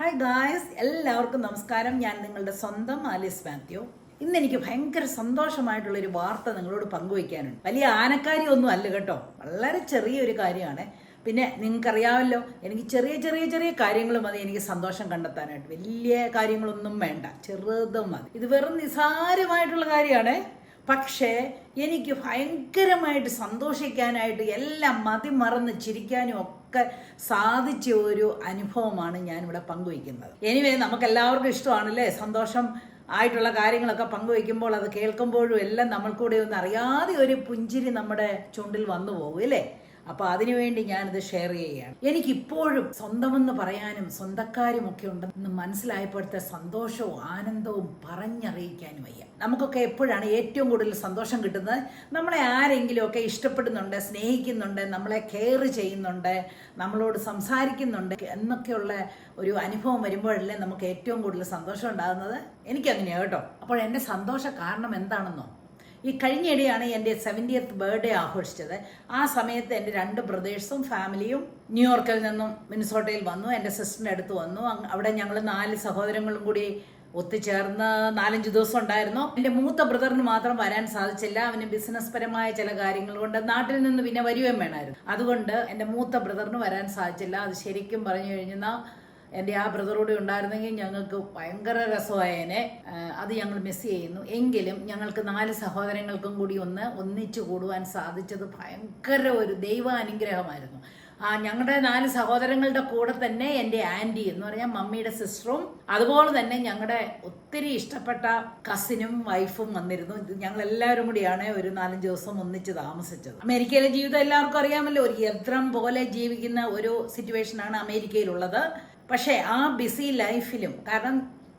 Hi guys എല്ലാവർക്കും നമസ്കാരം. ഞാൻ നിങ്ങളുടെ സ്വന്തം ആലിസ് മാത്യു. ഇന്ന് എനിക്ക് ഭയങ്കര സന്തോഷമായിട്ടുള്ള ഒരു വാർത്ത നിങ്ങളോട് പങ്കുവയ്ക്കാനുണ്ട്. വലിയ ആനക്കാരി ഒന്നും അല്ല കേട്ടോ. വളരെ ചെറിയൊരു കാര്യമാണ്. പിന്നെ നിങ്ങൾക്കറിയാമല്ലോ എനിക്ക് ചെറിയ ചെറിയ ചെറിയ കാര്യങ്ങൾ മതി എനിക്ക് സന്തോഷം കണ്ടെത്താനായിട്ട്. വലിയ കാര്യങ്ങളൊന്നും വേണ്ട ചെറുതും മതി. ഇത് വെറും നിസാരമായിട്ടുള്ള കാര്യമാണ്. പക്ഷേ എനിക്ക് ഭയങ്കരമായിട്ട് സന്തോഷിക്കാനായിട്ട് എല്ലാം മതിമറന്ന് ചിരിക്കാനും ഒക്കെ സാധിച്ച ഒരു അനുഭവമാണ് ഞാനിവിടെ പങ്കുവയ്ക്കുന്നത്. എനിവേ നമുക്ക് എല്ലാവർക്കും ഇഷ്ടമാണല്ലേ? സന്തോഷം ആയിട്ടുള്ള കാര്യങ്ങളൊക്കെ പങ്കുവയ്ക്കുമ്പോൾ അത് കേൾക്കുമ്പോഴും എല്ലാം നമ്മൾക്കൂടെ ഒന്ന് അറിയാതെ ഒരു പുഞ്ചിരി നമ്മുടെ ചുണ്ടിൽ വന്നു പോകും അല്ലേ അപ്പൊ അതിനുവേണ്ടി ഞാനിത് ഷെയർ ചെയ്യുകയാണ്. എനിക്കിപ്പോഴും സ്വന്തമെന്ന് പറയാനും സ്വന്തക്കാരും ഒക്കെ ഉണ്ടെന്ന് മനസ്സിലായപ്പോഴത്തെ സന്തോഷവും ആനന്ദവും പറഞ്ഞറിയിക്കാനും വയ്യ. നമുക്കൊക്കെ എപ്പോഴാണ് ഏറ്റവും കൂടുതൽ സന്തോഷം കിട്ടുന്നത്? നമ്മളെ ആരെങ്കിലും ഒക്കെ ഇഷ്ടപ്പെടുന്നുണ്ട് സ്നേഹിക്കുന്നുണ്ട് നമ്മളെ കെയർ ചെയ്യുന്നുണ്ട് നമ്മളോട് സംസാരിക്കുന്നുണ്ട് എന്നൊക്കെയുള്ള ഒരു അനുഭവം വരുമ്പോഴല്ലേ നമുക്ക് ഏറ്റവും കൂടുതൽ സന്തോഷം ഉണ്ടാകുന്നത്? എനിക്കങ്ങനെയാണ് കേട്ടോ. അപ്പോൾ എന്റെ സന്തോഷ കാരണം എന്താണെന്നോ? ഈ കഴിഞ്ഞിടെയാണ് എന്റെ സെവന്റിയത്ത് ബർത്ത്ഡേ ആഘോഷിച്ചത്. ആ സമയത്ത് എന്റെ രണ്ട് ബ്രദേഴ്സും ഫാമിലിയും ന്യൂയോർക്കിൽ നിന്നും മിനിസോട്ടയിൽ വന്നു. എന്റെ സിസ്റ്ററിന്റെ അടുത്ത് വന്നു. അവിടെ ഞങ്ങൾ നാല് സഹോദരങ്ങളും കൂടി ഒത്തുചേർന്ന് നാലഞ്ച് ദിവസം ഉണ്ടായിരുന്നു. എന്റെ മൂത്ത ബ്രദറിന് മാത്രം വരാൻ സാധിച്ചില്ല. അവന് ബിസിനസ് പരമായ ചില കാര്യങ്ങൾ കൊണ്ട് നാട്ടിൽ നിന്ന് പിന്നെ വരികയും വേണമായിരുന്നു. അതുകൊണ്ട് എന്റെ മൂത്ത ബ്രദറിന് വരാൻ സാധിച്ചില്ല. അത് ശരിക്കും പറഞ്ഞു കഴിഞ്ഞാൽ എന്റെ ആ ബ്രദറോട് ഉണ്ടായിരുന്നെങ്കിൽ ഞങ്ങൾക്ക് ഭയങ്കര രസമായേനെ. അത് ഞങ്ങൾ മിസ് ചെയ്യുന്നു. എങ്കിലും ഞങ്ങൾക്ക് നാല് സഹോദരങ്ങൾക്കും കൂടി ഒന്ന് ഒന്നിച്ചു കൂടുവാൻ സാധിച്ചത് ഭയങ്കര ഒരു ദൈവാനുഗ്രഹമായിരുന്നു. ആ ഞങ്ങളുടെ നാല് സഹോദരങ്ങളുടെ കൂടെ തന്നെ എന്റെ ആന്റി എന്ന് പറഞ്ഞാൽ മമ്മിയുടെ സിസ്റ്ററും അതുപോലെ തന്നെ ഞങ്ങളുടെ ഒത്തിരി ഇഷ്ടപ്പെട്ട കസിനും വൈഫും വന്നിരുന്നു. ഞങ്ങൾ എല്ലാവരും കൂടിയാണ് ഒരു നാലഞ്ച് ദിവസം ഒന്നിച്ച് താമസിച്ചത്. അമേരിക്കയിലെ ജീവിതം എല്ലാവർക്കും അറിയാമല്ലോ. ഒരു യന്ത്രം പോലെ ജീവിക്കുന്ന ഒരു സിറ്റുവേഷനാണ് അമേരിക്കയിലുള്ളത്. പക്ഷേ ആ ബിസി ലൈഫിലും കാരണം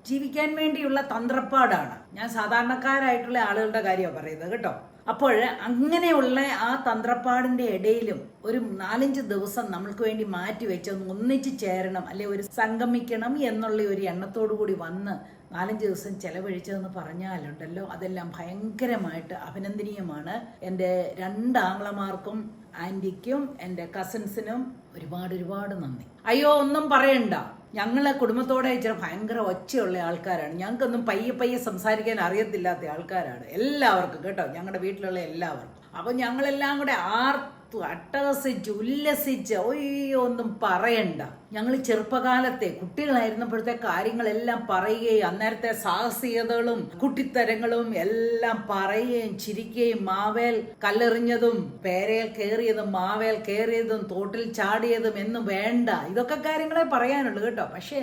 ജീവിക്കാൻ വേണ്ടിയുള്ള തന്ത്രപ്പാടാണ്. ഞാൻ സാധാരണക്കാരായിട്ടുള്ള ആളുകളുടെ കാര്യമാണ് പറയുന്നത് കേട്ടോ. അപ്പോൾ അങ്ങനെയുള്ള ആ തന്ത്രപ്പാടിന്റെ ഇടയിലും ഒരു നാലഞ്ച് ദിവസം നമ്മൾക്ക് വേണ്ടി മാറ്റി വെച്ച് ഒന്ന് ഒന്നിച്ച് ചേരണം അല്ലെ ഒരു സംഗമിക്കണം എന്നുള്ള ഒരു എണ്ണത്തോടു കൂടി വന്ന് നാലഞ്ച് ദിവസം ചെലവഴിച്ചതെന്ന് പറഞ്ഞാലുണ്ടല്ലോ അതെല്ലാം ഭയങ്കരമായിട്ട് അഭിനന്ദനീയമാണ്. എന്റെ രണ്ട് ആംഗ്ലമാർക്കും ആന്റിക്കും എന്റെ കസിൻസിനും ഒരുപാട് ഒരുപാട് നന്ദി. അയ്യോ ഒന്നും പറയണ്ട. ഞങ്ങളെ കുടുംബത്തോടെ ഇച്ചിരി ഭയങ്കര ഒച്ചയുള്ള ആൾക്കാരാണ്. ഞങ്ങൾക്കൊന്നും പയ്യെ പയ്യെ സംസാരിക്കാൻ അറിയത്തില്ലാത്ത ആൾക്കാരാണ്. എല്ലാവർക്കും കേട്ടോ ഞങ്ങളുടെ വീട്ടിലുള്ള എല്ലാവർക്കും. അപ്പം ഞങ്ങളെല്ലാം കൂടെ ആർത്തു അട്ടഹസിച്ച് ഉല്ലസിച്ച് ഒയ്യോ ഒന്നും പറയണ്ട. ഞങ്ങൾ ചെറുപ്പകാലത്തെ കുട്ടികളായിരുന്നപ്പോഴത്തെ കാര്യങ്ങളെല്ലാം പറയുകയും അന്നേരത്തെ സാഹസികതകളും കുട്ടിത്തരങ്ങളും എല്ലാം പറയുകയും ചിരിക്കുകയും മാവേൽ കല്ലെറിഞ്ഞതും പേരയിൽ കയറിയതും മാവേൽ കയറിയതും തോട്ടിൽ ചാടിയതും എന്നും വേണ്ട. ഇതൊക്കെ കാര്യങ്ങളെ പറയാനുള്ളൂ കേട്ടോ. പക്ഷേ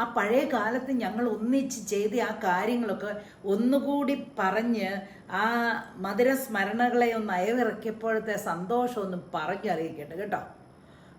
ആ പഴയ കാലത്ത് ഞങ്ങൾ ഒന്നിച്ച് ചെയ്ത ആ കാര്യങ്ങളൊക്കെ ഒന്നുകൂടി പറഞ്ഞ് ആ മധുര സ്മരണകളെ ഒന്ന് അയവിറക്കിയപ്പോഴത്തെ സന്തോഷം ഒന്ന് പറഞ്ഞറിയിക്കട്ടെ കേട്ടോ.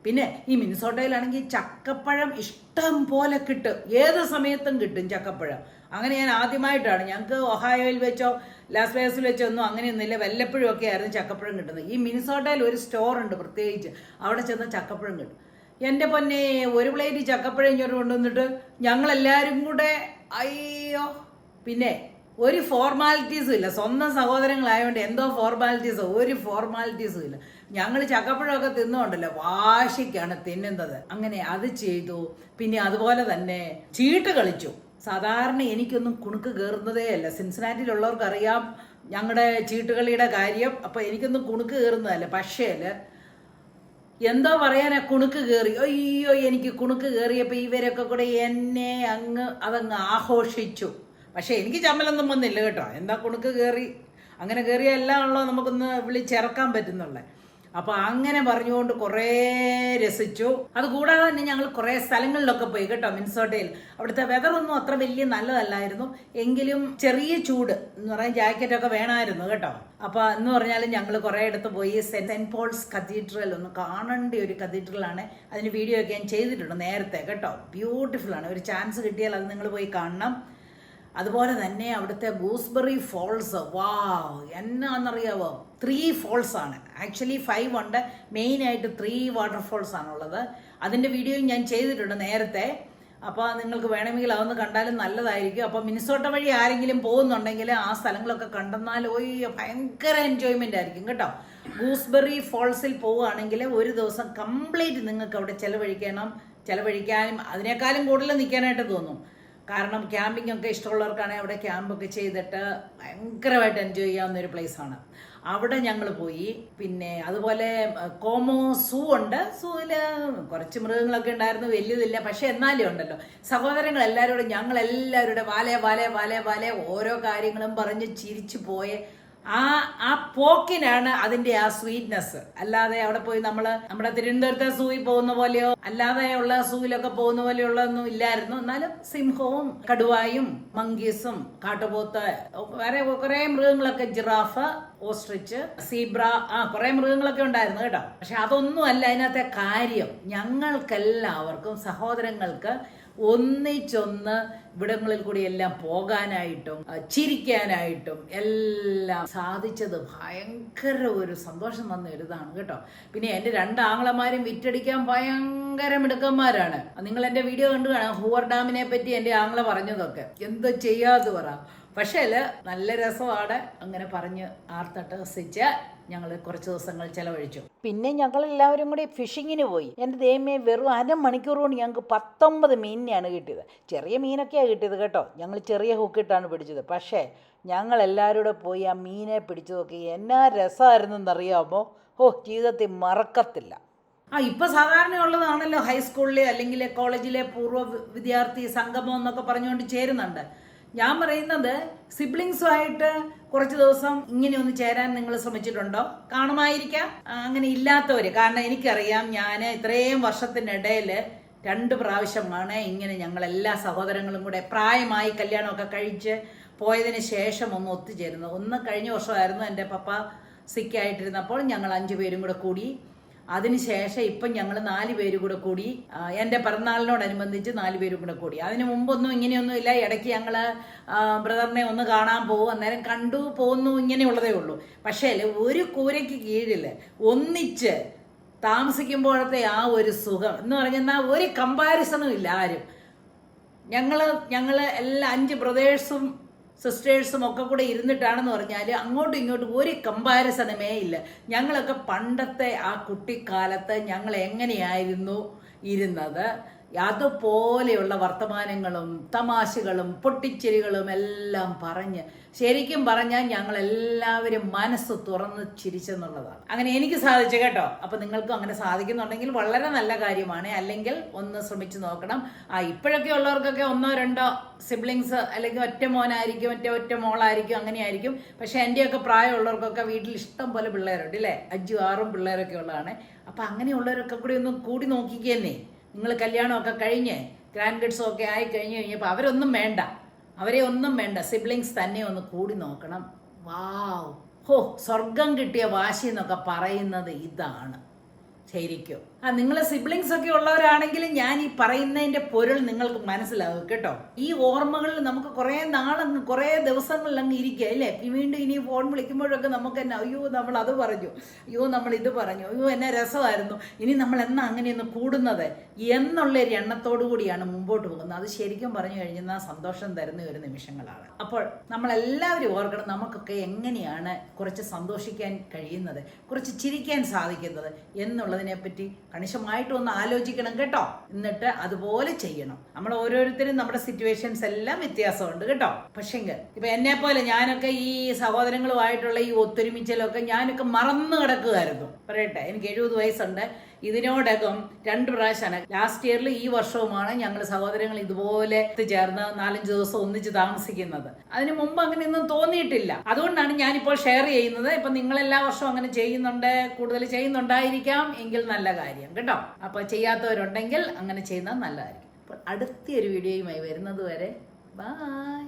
പിന്നെ ഈ മിനിസോട്ടയിലാണെങ്കിൽ ചക്കപ്പഴം ഇഷ്ടം പോലെ കിട്ടും. ഏത് സമയത്തും കിട്ടും ചക്കപ്പഴം. അങ്ങനെ ഞാൻ ആദ്യമായിട്ടാണ്. ഞങ്ങൾക്ക് ഒഹായോയിൽ വെച്ചോ ലാസ് വേഗസിൽ വെച്ചോ ഒന്നും അങ്ങനെയൊന്നുമില്ല. വല്ലപ്പോഴും ഒക്കെ ആയിരുന്നു ചക്കപ്പഴം കിട്ടുന്നത്. ഈ മിനിസോട്ടയിൽ ഒരു സ്റ്റോർ ഉണ്ട് പ്രത്യേകിച്ച്. അവിടെ ചെന്ന് ചക്കപ്പഴം കിട്ടും. എന്റെ പൊന്നെ ഒരു പ്ലേറ്റ് ചക്കപ്പഴം ഇങ്ങോട്ട് കൊണ്ടുവന്നിട്ട് ഞങ്ങളെല്ലാവരും കൂടെ അയ്യോ. പിന്നെ ഒരു ഫോർമാലിറ്റീസും ഇല്ല. സ്വന്തം സഹോദരങ്ങളായതുകൊണ്ട് എന്തോ ഫോർമാലിറ്റീസോ ഒരു ഫോർമാലിറ്റീസും ഇല്ല. ഞങ്ങൾ ചക്കപ്പഴമൊക്കെ തിന്നുകൊണ്ടല്ലോ വാശിക്കാണ് തിന്നുന്നത്. അങ്ങനെ അത് ചെയ്തു. പിന്നെ അതുപോലെ തന്നെ ചീട്ട് കളിച്ചു. സാധാരണ എനിക്കൊന്നും കുണുക്ക് കയറുന്നതേ അല്ല. സിൻസിനാറ്റിയിലുള്ളവർക്ക് അറിയാം ഞങ്ങളുടെ ചീട്ടുകളിയുടെ കാര്യം. അപ്പോൾ എനിക്കൊന്നും കുണുക്ക് കയറുന്നതല്ല പക്ഷേ എന്തോ പറയാനാ കുണുക്ക് കയറി അയ്യോ എനിക്ക് കുണുക്ക് കയറിയപ്പോൾ ഇവരൊക്കെ കൂടെ എന്നെ അങ്ങ് അതങ്ങ് ആഘോഷിച്ചു. പക്ഷെ എനിക്ക് ചമ്മലൊന്നും വന്നില്ല കേട്ടോ. എന്താ കുണുക്ക് കയറി അങ്ങനെ കയറിയ എല്ലാം ഉള്ളോ? നമുക്കൊന്ന് വിളിച്ചിറക്കാൻ പറ്റുന്നുള്ളേ. അപ്പോൾ അങ്ങനെ പറഞ്ഞുകൊണ്ട് കുറേ രസിച്ചു. അതുകൂടാതെ തന്നെ ഞങ്ങൾ കുറേ സ്ഥലങ്ങളിലൊക്കെ പോയി കേട്ടോ മിൻസോട്ടയിൽ. അവിടുത്തെ വെതറൊന്നും അത്ര വലിയ നല്ലതല്ലായിരുന്നു. എങ്കിലും ചെറിയ ചൂട് എന്ന് പറയാൻ ജാക്കറ്റൊക്കെ വേണമായിരുന്നു കേട്ടോ. അപ്പോൾ എന്ന് പറഞ്ഞാൽ ഞങ്ങൾ കുറേ ഇടത്ത് പോയി സെന്റ് പോൾസ് കത്തീഡ്രൽ ഒന്ന് കാണേണ്ട ഒരു കത്തീഡ്രലാണ് അതിന് വീഡിയോ ഒക്കെ ഞാൻ ചെയ്തിട്ടുണ്ട് നേരത്തെ കേട്ടോ. ബ്യൂട്ടിഫുൾ ആണ്. ഒരു ചാൻസ് കിട്ടിയാൽ അത് നിങ്ങൾ പോയി കാണണം. അതുപോലെ തന്നെ അവിടുത്തെ ഗൂസ്ബെറി ഫോൾസ് വാ എന്നാണെന്നറിയാവോ ത്രീ ഫോൾസ് ആണ്. ആക്ച്വലി ഫൈവ് ഉണ്ട്. മെയിൻ ആയിട്ട് ത്രീ വാട്ടർഫോൾസ് ആണുള്ളത്. അതിന്റെ വീഡിയോയും ഞാൻ ചെയ്തിട്ടുണ്ട് നേരത്തെ. അപ്പോൾ നിങ്ങൾക്ക് വേണമെങ്കിൽ അതൊന്ന് കണ്ടാലും നല്ലതായിരിക്കും. അപ്പോൾ മിനിസോട്ട വഴി ആരെങ്കിലും പോകുന്നുണ്ടെങ്കിൽ ആ സ്ഥലങ്ങളൊക്കെ കണ്ടെന്നാൽ ഓയ്യോ ഭയങ്കര എൻജോയ്മെന്റ് ആയിരിക്കും കേട്ടോ. ഗൂസ്ബെറി ഫോൾസിൽ പോവുകയാണെങ്കിൽ ഒരു ദിവസം കംപ്ലീറ്റ് നിങ്ങൾക്ക് അവിടെ ചിലവഴിക്കണം. ചിലവഴിക്കാനും അതിനേക്കാളും കൂടുതൽ നിൽക്കാനായിട്ട് തോന്നും. കാരണം ക്യാമ്പിംഗ് ഒക്കെ ഇഷ്ടമുള്ളവർക്കാണെങ്കിൽ അവിടെ ക്യാമ്പൊക്കെ ചെയ്തിട്ട് ഭയങ്കരമായിട്ട് എൻജോയ് ചെയ്യാവുന്ന ഒരു പ്ലേസാണ് അവിടെ ഞങ്ങൾ പോയി. പിന്നെ അതുപോലെ കോമോ സൂ ഉണ്ട്. സൂവിൽ കുറച്ച് മൃഗങ്ങളൊക്കെ ഉണ്ടായിരുന്നു. വലിയതില്ല. പക്ഷെ എന്നാലും ഉണ്ടല്ലോ. സഹോദരങ്ങൾ എല്ലാവരോടും ഞങ്ങളെല്ലാവരുടെ വാലേ വാലേ വാലേ വാലേ ഓരോ കാര്യങ്ങളും പറഞ്ഞ് ചിരിച്ചു പോയ. ആ ആ പോക്കിനാണ് അതിന്റെ ആ സ്വീറ്റ്നെസ് അല്ലാതെ അവിടെ പോയി നമ്മൾ നമ്മുടെ തിരുവനന്തപുരത്തെ സൂയിൽ പോകുന്ന പോലെയോ അല്ലാതെ ഉള്ള സൂയിലൊക്കെ പോകുന്ന പോലെയുള്ളതൊന്നും ഇല്ലായിരുന്നു. എന്നാലും സിംഹവും കടുവായും മങ്കീസും കാട്ടുപോത്ത് വേറെ കുറെ മൃഗങ്ങളൊക്കെ ജിറാഫ് ഓസ്ട്രിച്ച് സീബ്ര ആ കുറെ മൃഗങ്ങളൊക്കെ ഉണ്ടായിരുന്നു കേട്ടോ. പക്ഷെ അതൊന്നും അല്ല അതിനകത്തെ കാര്യം. ഞങ്ങൾക്കെല്ലാവർക്കും സഹോദരങ്ങൾക്ക് ഒന്നിച്ചൊന്ന് ഇവിടങ്ങളിൽ കൂടി എല്ലാം പോകാനായിട്ടും ചിരിക്കാനായിട്ടും എല്ലാം സാധിച്ചത് ഭയങ്കര ഒരു സന്തോഷം തന്ന ഒരിതാണ് കേട്ടോ. പിന്നെ എന്റെ രണ്ട് ആങ്ങളമാരും വിറ്റടിക്കാൻ ഭയങ്കര മിടുക്കന്മാരാണ്. നിങ്ങൾ എന്റെ വീഡിയോ കണ്ടു കാണാം. ഹൂവർ ഡാമിനെ പറ്റി എന്റെ ആങ്ങള പറഞ്ഞതൊക്കെ. എന്തോ ചെയ്യാതെ പറ. പക്ഷേ നല്ല രസമാണ് അങ്ങനെ പറഞ്ഞ് ആർത്തട്ടഹസിച്ച് ഞങ്ങൾ കുറച്ച് ദിവസങ്ങൾ ചെലവഴിച്ചു. പിന്നെ ഞങ്ങൾ എല്ലാവരും കൂടി ഫിഷിങ്ങിന് പോയി. എന്റെ ദൈവമേ വെറും അരമണിക്കൂർ കൊണ്ട് ഞങ്ങൾക്ക് പത്തൊമ്പത് മീനിനെയാണ് കിട്ടിയത്. ചെറിയ മീനൊക്കെയാണ് കിട്ടിയത് കേട്ടോ. ഞങ്ങൾ ചെറിയ ഹുക്കിട്ടാണ് പിടിച്ചത്. പക്ഷേ ഞങ്ങൾ എല്ലാവരും കൂടെ പോയി ആ മീനെ പിടിച്ചു നോക്കി. എന്നാ രസമായിരുന്നു എന്നറിയാമോ? ഓ ജീവിതത്തിൽ മറക്കത്തില്ല. ആ ഇപ്പൊ സാധാരണ ഉള്ളതാണല്ലോ ഹൈസ്കൂളിലെ അല്ലെങ്കിൽ കോളേജിലെ പൂർവ വിദ്യാർത്ഥി സംഗമം എന്നൊക്കെ പറഞ്ഞുകൊണ്ട് ചേരുന്നുണ്ട്. ഞാൻ പറയുന്നത് സിബ്ലിങ്സുമായിട്ട് കുറച്ച് ദിവസം ഇങ്ങനെ ഒന്ന് ചേരാൻ നിങ്ങൾ ശ്രമിച്ചിട്ടുണ്ടോ? കാണുമായിരിക്കാം. അങ്ങനെ ഇല്ലാത്തവര്. കാരണം എനിക്കറിയാം ഞാൻ ഇത്രയും വർഷത്തിനിടയിൽ രണ്ട് പ്രാവശ്യമാണ് ഇങ്ങനെ ഞങ്ങൾ എല്ലാ സഹോദരങ്ങളും കൂടെ പ്രായമായി കല്യാണമൊക്കെ കഴിച്ച് പോയതിന് ശേഷം ഒന്ന് ഒത്തുചേരുന്നത്. ഒന്ന് കഴിഞ്ഞ വർഷമായിരുന്നു എന്റെ പപ്പ സിക്കായിട്ടിരുന്നപ്പോൾ ഞങ്ങൾ അഞ്ചു പേരും കൂടെ കൂടി അതിനുശേഷം ഇപ്പം ഞങ്ങൾ നാല് പേര് കൂടെ കൂടി എന്റെ പിറന്നാളിനോടനുബന്ധിച്ച് നാല് പേര് കൂടെ കൂടി. അതിന് മുമ്പൊന്നും ഇങ്ങനെയൊന്നും ഇല്ല. ഇടയ്ക്ക് ഞങ്ങൾ ബ്രദറിനെ ഒന്ന് കാണാൻ പോകും അന്നേരം കണ്ടു പോകുന്നു ഇങ്ങനെയുള്ളതേ ഉള്ളൂ. പക്ഷേ ഒരു കൂരയ്ക്ക് കീഴിൽ ഒന്നിച്ച് താമസിക്കുമ്പോഴത്തെ ആ ഒരു സുഖം എന്ന് പറഞ്ഞാൽ ഒരു കമ്പാരിസണും ഇല്ല ആരും. ഞങ്ങൾ ഞങ്ങൾ എല്ലാ അഞ്ച് ബ്രദേഴ്സും സിസ്റ്റേഴ്സും ഒക്കെ കൂടെ ഇരുന്നിട്ടാണെന്ന് പറഞ്ഞാൽ അങ്ങോട്ടും ഇങ്ങോട്ടും ഒരു കമ്പാരിസണമേ ഇല്ല. ഞങ്ങളൊക്കെ പണ്ടത്തെ ആ കുട്ടിക്കാലത്ത് ഞങ്ങൾ എങ്ങനെയായിരുന്നു ഇരുന്നത്? അതുപോലെയുള്ള വർത്തമാനങ്ങളും തമാശകളും പൊട്ടിച്ചിരികളും എല്ലാം പറഞ്ഞ് ശരിക്കും പറഞ്ഞാൽ ഞങ്ങളെല്ലാവരും മനസ്സ് തുറന്ന് ചിരിച്ചെന്നുള്ളതാണ്. അങ്ങനെ എനിക്ക് സാധിച്ചു കേട്ടോ. അപ്പൊ നിങ്ങൾക്കും അങ്ങനെ സാധിക്കുന്നുണ്ടെങ്കിൽ വളരെ നല്ല കാര്യമാണ്. അല്ലെങ്കിൽ ഒന്ന് ശ്രമിച്ചു നോക്കണം. ആ ഇപ്പോഴൊക്കെ ഉള്ളവർക്കൊക്കെ ഒന്നോ രണ്ടോ സിബ്ലിങ്സ് അല്ലെങ്കിൽ ഒറ്റ മോനായിരിക്കും ഒറ്റ ഒറ്റ മോളായിരിക്കും അങ്ങനെയായിരിക്കും. പക്ഷേ എന്റെയൊക്കെ പ്രായമുള്ളവർക്കൊക്കെ വീട്ടിൽ ഇഷ്ടം പോലെ പിള്ളേരുണ്ട് അല്ലേ അഞ്ചും ആറും പിള്ളേരൊക്കെ ഉള്ളതാണ്. അപ്പൊ അങ്ങനെയുള്ളവരൊക്കെ കൂടി ഒന്ന് കൂടി നോക്കിക്കുന്നേ നിങ്ങൾ കല്യാണമൊക്കെ കഴിഞ്ഞ് ഗ്രാൻഡ് കിഡ്സും ഒക്കെ ആയി കഴിഞ്ഞ് കഴിഞ്ഞപ്പോൾ അവരൊന്നും വേണ്ട. അവരെ ഒന്നും വേണ്ട. സിബ്ലിങ്സ് തന്നെ ഒന്ന് കൂടി നോക്കണം. വാവ്. ഹോ സ്വർഗം കിട്ടിയ വാശി എന്നൊക്കെ പറയുന്നത് ഇതാണ്. ശരിക്കും. ആ നിങ്ങൾ സിബ്ലിങ്സ് ഒക്കെ ഉള്ളവരാണെങ്കിൽ ഞാൻ ഈ പറയുന്നതിന്റെ പൊരുൾ നിങ്ങൾക്ക് മനസ്സിലാകും കേട്ടോ. ഈ ഓർമ്മകളിൽ നമുക്ക് കുറേ നാളങ്ങ് കുറേ ദിവസങ്ങളിൽ അങ്ങ് ഇരിക്കുക അല്ലേ? വീണ്ടും ഇനി ഫോൺ വിളിക്കുമ്പോഴൊക്കെ നമുക്ക് തന്നെ അയ്യോ നമ്മൾ അത് പറഞ്ഞു. അയ്യോ നമ്മൾ ഇത് പറഞ്ഞു. അയ്യോ എന്നെ രസമായിരുന്നു. ഇനി നമ്മൾ എന്നാ അങ്ങനെയൊന്ന് കൂടുന്നത്? എന്നുള്ള ഒരു എണ്ണത്തോടു കൂടിയാണ് മുമ്പോട്ട് പോകുന്നത്. അത് ശരിക്കും പറഞ്ഞു കഴിഞ്ഞാൽ സന്തോഷം തരുന്ന ഒരു നിമിഷങ്ങളാണ്. അപ്പോൾ നമ്മളെല്ലാവരും ഓർക്കണം നമുക്കൊക്കെ എങ്ങനെയാണ് കുറച്ച് സന്തോഷിക്കാൻ കഴിയുന്നത് കുറച്ച് ചിരിക്കാൻ സാധിക്കുന്നത് എന്നുള്ളതിനെ പറ്റി കണിശമായിട്ട് ഒന്ന് ആലോചിക്കണം കേട്ടോ. എന്നിട്ട് അതുപോലെ ചെയ്യണം. നമ്മൾ ഓരോരുത്തരും നമ്മുടെ സിറ്റുവേഷൻസ് എല്ലാം വ്യത്യാസമുണ്ട് കേട്ടോ. പക്ഷെങ്കിൽ ഇപ്പൊ എന്നെ പോലെ ഞാനൊക്കെ ഈ സഹോദരങ്ങളുമായിട്ടുള്ള ഈ ഒത്തൊരുമിച്ചലൊക്കെ ഞാനൊക്കെ മറന്നു കിടക്കുമായിരുന്നു പറയട്ടെ എനിക്ക് എഴുപത് വയസ്സുണ്ട്. ഇതിനോടകം രണ്ട് പ്രാവശ്യമാണ് ലാസ്റ്റ് ഇയറിൽ ഈ വർഷവുമാണ് ഞങ്ങൾ സഹോദരങ്ങൾ ഇതുപോലെ ചേർന്ന് നാലഞ്ച് ദിവസം ഒന്നിച്ച് താമസിക്കുന്നത്. അതിന് മുമ്പ് അങ്ങനെ ഒന്നും തോന്നിയിട്ടില്ല. അതുകൊണ്ടാണ് ഞാനിപ്പോൾ ഷെയർ ചെയ്യുന്നത്. ഇപ്പൊ നിങ്ങൾ എല്ലാ വർഷവും അങ്ങനെ ചെയ്യുന്നുണ്ട് കൂടുതൽ ചെയ്യുന്നുണ്ടായിരിക്കാം എങ്കിൽ നല്ല കാര്യം കേട്ടോ. അപ്പൊ ചെയ്യാത്തവരുണ്ടെങ്കിൽ അങ്ങനെ ചെയ്യുന്നത് നല്ലതായിരിക്കും. അപ്പോൾ അടുത്ത ഒരു വീഡിയോയുമായി വരുന്നത് വരെ ബൈ